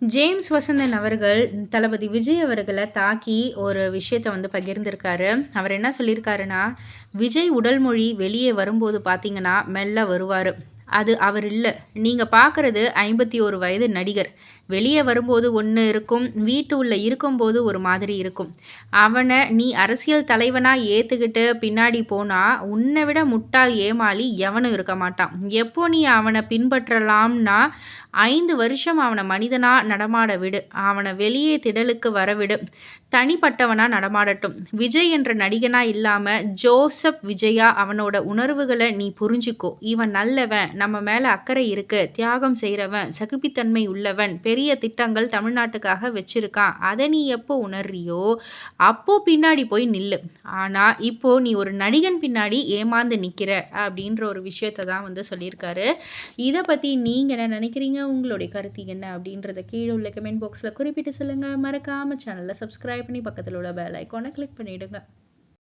James Vasanthan அவர்கள் தளபதி விஜய் அவர்களை தாக்கி ஒரு விஷயத்த வந்து பகிர்ந்திருக்காரு. அவர் என்ன சொல்லியிருக்காருன்னா விஜய் உடல் மொழி வெளியே வரும்போது பார்த்தீங்கன்னா மெல்ல வருவார். அது அவர் இல்லை. நீங்கள் பார்க்குறது ஐம்பத்தி ஒரு வயது நடிகர். வெளியே வரும்போது ஒன்று இருக்கும் வீட்டு உள்ளே இருக்கும்போது ஒரு மாதிரி இருக்கும். அவனை நீ அரசியல் தலைவனாக ஏற்றுக்கிட்டு பின்னாடி போனால் உன்னை விட முட்டாள் ஏமாளி எவனும் இருக்க மாட்டான். எப்போ நீ அவனை பின்பற்றலாம்னா ஐந்து வருஷம் அவனை மனிதனாக நடமாட விடு. அவனை வெளியே திடலுக்கு வரவிடு. தனிப்பட்டவனாக நடமாடட்டும். விஜய் என்ற நடிகனாக இல்லாமல் ஜோசப் விஜயா அவனோட உணர்வுகளை நீ புரிஞ்சுக்கோ. இவன் நல்லவன் நம்ம மேலே அக்கறை இருக்கு. தியாகம் செய்கிறவன் சகுப்பித்தன்மை உள்ளவன் பெரிய திட்டங்கள் தமிழ்நாட்டுக்காக வச்சுருக்கான். அதை நீ எப்போ உணர்றியோ அப்போ பின்னாடி போய் நில்லு. ஆனால் இப்போ நீ ஒரு நடிகன் பின்னாடி ஏமாந்து நிற்கிற அப்படின்ற ஒரு விஷயத்தை தான் வந்து சொல்லியிருக்காரு. இதை பற்றி நீங்கள் என்ன நினைக்கிறீங்க? உங்களுடைய கருத்து என்ன அப்படின்றத கீழே உள்ள கமெண்ட் பாக்ஸில் குறிப்பிட்டு சொல்லுங்கள் மறக்காமல் சேனலில் சப்ஸ்கிரைப் பண்ணி பக்கத்தில் உள்ள பெல் ஐக்கானை கிளிக் பண்ணிவிடுங்க